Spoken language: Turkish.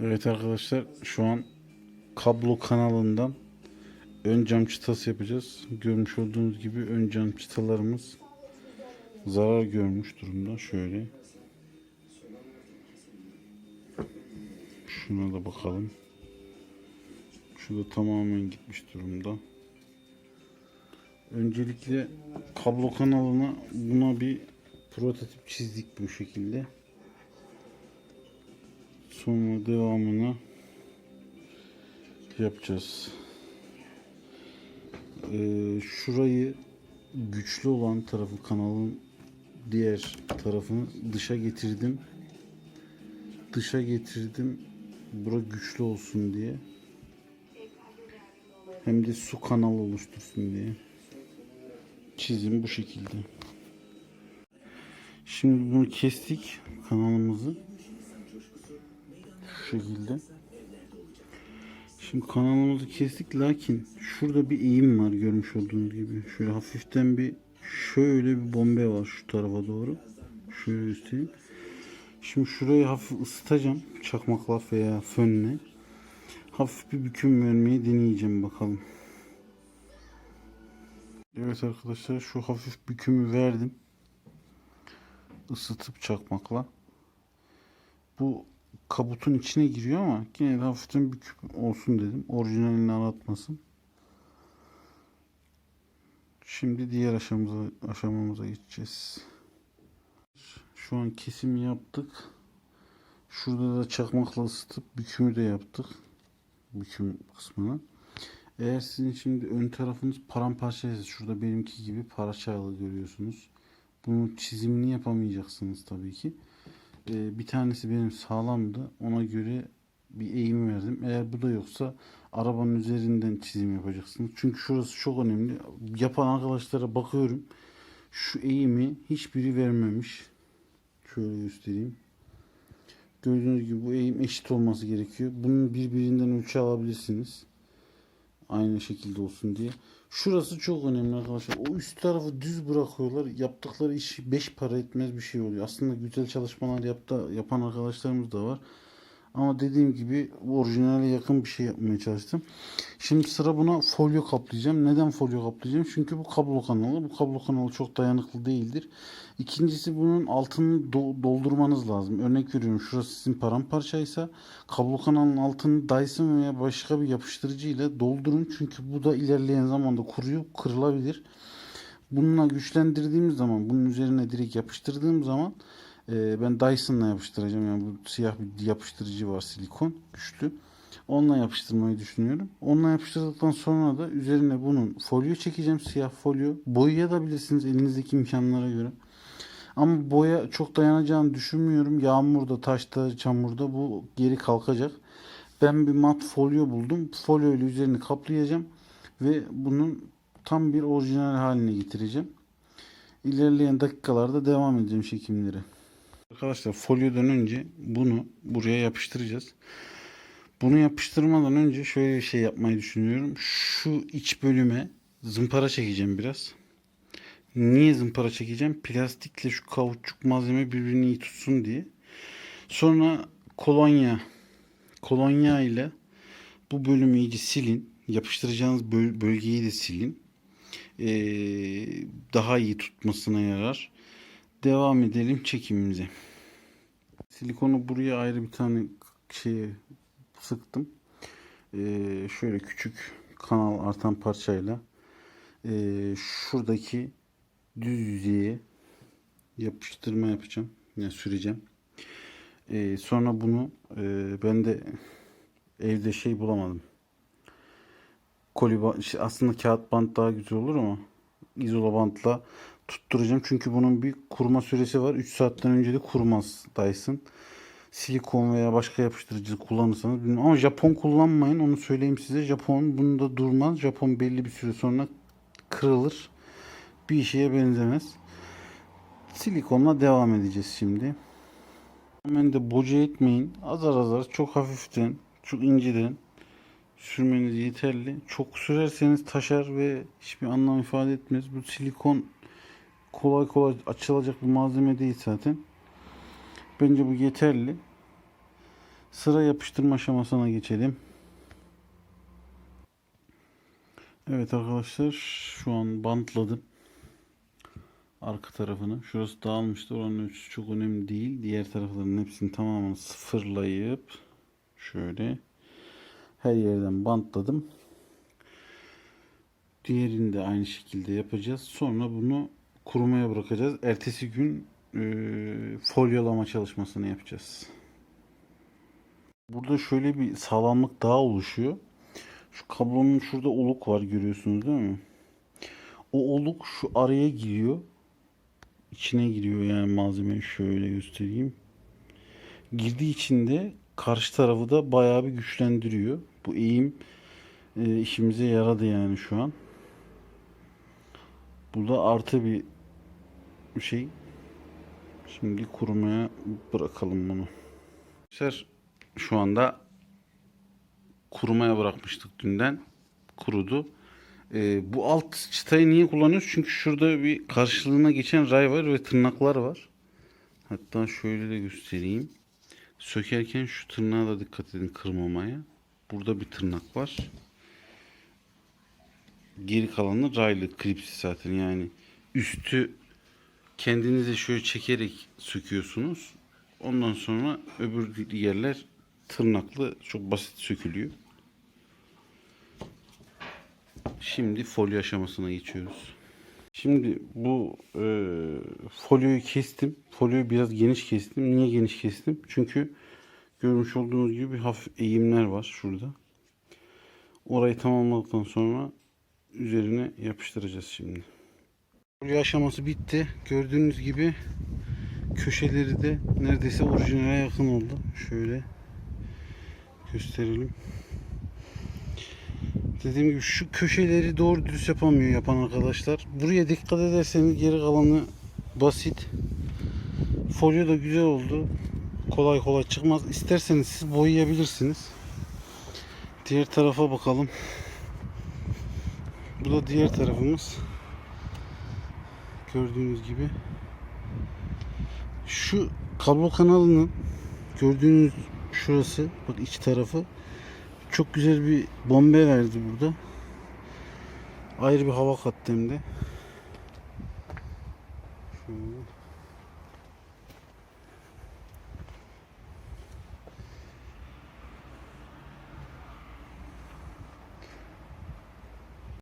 Evet arkadaşlar şu an kablo kanalından ön cam çıtası yapacağız. Görmüş olduğunuz gibi ön cam çıtalarımız zarar görmüş durumda. Şöyle. Şuna da bakalım. Şu da tamamen gitmiş durumda. Öncelikle kablo kanalına buna bir prototip çizdik bu şekilde. Sonra devamını yapacağız. Ee, şurayı güçlü olan tarafı kanalın diğer tarafını dışa getirdim. Dışa getirdim. Bura güçlü olsun diye. Hem de su kanalı oluştursun diye. Çizim bu şekilde. Şimdi bunu kestik kanalımızı şekilde. Şimdi kanalımızı kestik lakin şurada bir eğim var görmüş olduğunuz gibi. Şöyle hafiften bir şöyle bir bombe var şu tarafa doğru. Şöyle göstereyim. Şimdi şurayı hafif ısıtacağım çakmakla veya fönle. Hafif bir büküm vermeyi deneyeceğim bakalım. Evet arkadaşlar şu hafif bükümü verdim. Isıtıp çakmakla. Bu kabutun içine giriyor ama yine de hafiften bükük olsun dedim. Orijinalini aratmasın. Şimdi diğer aşamamıza, aşamamıza geçeceğiz. Şu an kesimi yaptık. Şurada da çakmakla ısıtıp bükümü de yaptık. Büküm kısmını. Eğer sizin şimdi ön tarafınız paramparçaysa şurada benimki gibi parçalı görüyorsunuz. Bunun çizimini yapamayacaksınız tabii ki. Ee, bir tanesi benim sağlamdı. Ona göre bir eğim verdim. Eğer bu da yoksa arabanın üzerinden çizim yapacaksınız. Çünkü şurası çok önemli. Yapan arkadaşlara bakıyorum. Şu eğimi hiçbiri vermemiş. Şöyle göstereyim. Gördüğünüz gibi bu eğim eşit olması gerekiyor. Bunun birbirinden ölçü alabilirsiniz. Aynı şekilde olsun diye. Şurası çok önemli arkadaşlar. O üst tarafı düz bırakıyorlar. Yaptıkları iş 5 para etmez bir şey oluyor. Aslında güzel çalışmalar yaptı, yapan arkadaşlarımız da var. Ama dediğim gibi orijinale yakın bir şey yapmaya çalıştım. Şimdi sıra buna folyo kaplayacağım. Neden folyo kaplayacağım? Çünkü bu kablo kanalı. Bu kablo kanalı çok dayanıklı değildir. İkincisi bunun altını do- doldurmanız lazım. Örnek veriyorum şurası sizin paramparçaysa kablo kanalının altını Dyson veya başka bir yapıştırıcı ile doldurun. Çünkü bu da ilerleyen zamanda kuruyup kırılabilir. Bununla güçlendirdiğimiz zaman bunun üzerine direkt yapıştırdığım zaman e, ben Dyson'la yapıştıracağım. Yani bu siyah bir yapıştırıcı var silikon güçlü. Onunla yapıştırmayı düşünüyorum. Onunla yapıştırdıktan sonra da üzerine bunun folyo çekeceğim. Siyah folyo. Boyayabilirsiniz elinizdeki imkanlara göre. Ama boya çok dayanacağını düşünmüyorum. Yağmurda, taşta, çamurda bu geri kalkacak. Ben bir mat folyo buldum. Folyo ile üzerini kaplayacağım. Ve bunun tam bir orijinal haline getireceğim. İlerleyen dakikalarda devam edeceğim çekimleri. Arkadaşlar folyodan önce bunu buraya yapıştıracağız. Bunu yapıştırmadan önce şöyle bir şey yapmayı düşünüyorum. Şu iç bölüme zımpara çekeceğim biraz. Niye zımpara çekeceğim? Plastikle şu kauçuk malzeme birbirini iyi tutsun diye. Sonra kolonya kolonya ile bu bölümü iyice silin. Yapıştıracağınız böl- bölgeyi de silin. Ee, daha iyi tutmasına yarar. Devam edelim çekimimize. Silikonu buraya ayrı bir tane şeye sıktım. Ee, şöyle küçük kanal artan parçayla ee, şuradaki düz yüzeye yapıştırma yapacağım. Yani süreceğim. Ee, sonra bunu ee, ben de evde şey bulamadım. Koli şey, aslında kağıt bant daha güzel olur ama izola bantla tutturacağım. Çünkü bunun bir kuruma süresi var. 3 saatten önce de kurumaz Dyson. Silikon veya başka yapıştırıcı kullanırsanız. Ama Japon kullanmayın. Onu söyleyeyim size. Japon bunda durmaz. Japon belli bir süre sonra kırılır. Bir işe benzemez. Silikonla devam edeceğiz şimdi. Hemen de boca etmeyin. Azar azar çok hafiften, çok inceden sürmeniz yeterli. Çok sürerseniz taşar ve hiçbir anlam ifade etmez. Bu silikon kolay kolay açılacak bir malzeme değil zaten. Bence bu yeterli. Sıra yapıştırma aşamasına geçelim. Evet arkadaşlar şu an bantladım. Arka tarafını. Şurası dağılmıştı. Oranın ölçüsü çok önemli değil. Diğer tarafların hepsini tamamen sıfırlayıp şöyle her yerden bantladım. Diğerini de aynı şekilde yapacağız. Sonra bunu kurumaya bırakacağız. Ertesi gün e, folyolama çalışmasını yapacağız. Burada şöyle bir sağlamlık daha oluşuyor. Şu kablonun şurada oluk var görüyorsunuz değil mi? O oluk şu araya giriyor. İçine giriyor yani malzemeyi şöyle göstereyim. Girdiği için de karşı tarafı da bayağı bir güçlendiriyor. Bu eğim e, işimize yaradı yani şu an. Bu da artı bir şey. Şimdi kurumaya bırakalım bunu. Arkadaşlar şu anda kurumaya bırakmıştık dünden. Kurudu. Ee, bu alt çıtayı niye kullanıyoruz? Çünkü şurada bir karşılığına geçen ray var ve tırnaklar var. Hatta şöyle de göstereyim. Sökerken şu tırnağa da dikkat edin kırmamaya. Burada bir tırnak var. Geri kalanı raylı klipsi zaten yani. Üstü kendinize şöyle çekerek söküyorsunuz. Ondan sonra öbür yerler tırnaklı çok basit sökülüyor. Şimdi folyo aşamasına geçiyoruz. Şimdi bu e, folyoyu kestim. Folyoyu biraz geniş kestim. Niye geniş kestim? Çünkü görmüş olduğunuz gibi hafif eğimler var şurada. Orayı tamamladıktan sonra üzerine yapıştıracağız şimdi. Folyo aşaması bitti. Gördüğünüz gibi köşeleri de neredeyse orijinale yakın oldu. Şöyle gösterelim. Dediğim gibi şu köşeleri doğru düz yapamıyor yapan arkadaşlar. Buraya dikkat ederseniz geri kalanı basit. Folyo da güzel oldu. Kolay kolay çıkmaz. İsterseniz siz boyayabilirsiniz. Diğer tarafa bakalım. Bu da diğer tarafımız. Gördüğünüz gibi. Şu kablo kanalının gördüğünüz şurası bak iç tarafı çok güzel bir bombe verdi burada. Ayrı bir hava kattı hem de. Şöyle.